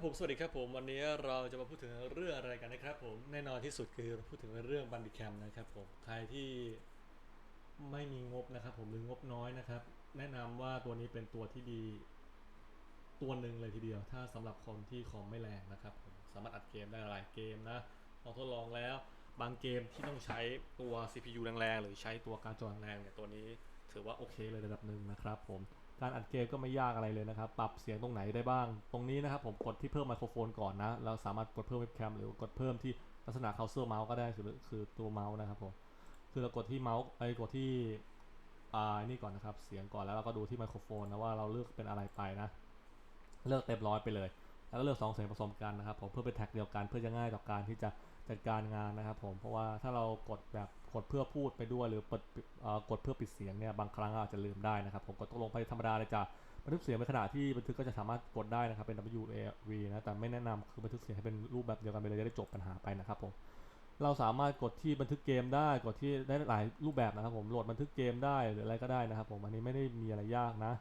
ครับผมสวัสดีครับผมวันนี้เราจะมาพูดถึงเรื่องอะไรกันนะครับผมแน่นอนที่สุดคือพูดถึงเรื่องบันดิแคมนะครับผมใครที่ไม่มีงบนะครับ ผมหรืองบน้อยนะครับ แนะนำว่าตัวนี้เป็นตัวที่ดีตัวหนึ่งเลยทีเดียว ถ้าสำหรับคนที่คอมไม่แรงนะครับผมสามารถอัดเกมได้หลายเกมนะลองทดลองแล้วบางเกมที่ต้องใช้ตัว CPU แรงๆหรือใช้ตัวการ์ดจอแรงเนี่ยตัวนี้ถือว่าโอเคเลยระดับหนึ่งนะครับผม การอัดเกมก็ไม่ยากอะไรเลยนะครับ ปรับเสียงตรงไหนได้บ้าง ตรงนี้นะครับผมกดที่เพิ่มไมโครโฟนก่อนนะ เราสามารถกดเพิ่มเว็บแคมหรือกดเพิ่มที่ลักษณะเคาน์เตอร์เมาส์ก็ได้คือคือตัวเมาส์นะครับผม คือเรากดที่เมาส์ไอ้กดที่อ่านี่ก่อนนะครับ เสียงก่อนแล้วเราก็ดูที่ไมโครโฟนนะว่าเราเลือกเป็นอะไรไปนะ เลือกเต็มร้อยไปเลย แล้วก็เลือกสองเสียงผสมกันนะครับผมเพื่อเป็นแท็กเดียวกันเพื่อจะง่ายต่อการที่จะจัดการงานนะครับผมเพราะว่าถ้าเรากดแบบกดเพื่อพูดไปด้วยหรือเปิดกดเพื่อปิดเสียงเนี่ยบางครั้งอาจจะลืมได้นะครับผมกดตกลงไปธรรมดาเลยจ้ะบันทึกเสียงในขณะที่บันทึกก็จะสามารถกดได้นะครับเป็น WAV นะแต่ไม่แนะนำคือบันทึกเสียงให้เป็นรูปแบบเดียวกันไปเลยจะได้จบปัญหาไปนะครับผมเราสามารถกดที่บันทึกเกมได้กดที่ได้หลายรูปแบบนะครับผมโหลดบันทึกเกมได้หรืออะไรก็ได้นะครับผมอันนี้ไม่ได้มีอะไรยากนะ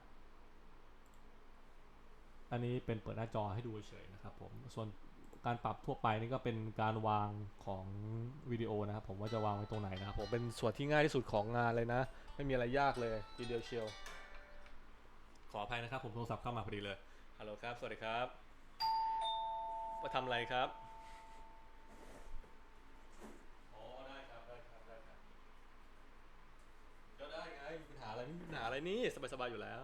อันนี้เป็นเปิดหน้าจอให้ดูเฉยๆนะครับผมส่วนการปรับทั่วไปนี่ก็เป็นการวางของวิดีโอนะครับผมว่าจะวางไว้ตรงไหนนะครับผมเป็นส่วนที่ง่ายที่สุดของงานเลยนะ ไม่มีอะไรยากเลยทีเดียวเชียวขออภัยนะครับผมโทรศัพท์เข้ามาพอดีเลยฮัลโหลครับ สวัสดีครับมาทำอะไรครับอ๋อได้ครับได้ครับได้ครับก็ได้ไงมีปัญหาอะไรไม่มีปัญหาอะไรนี่สบายๆอยู่แล้ว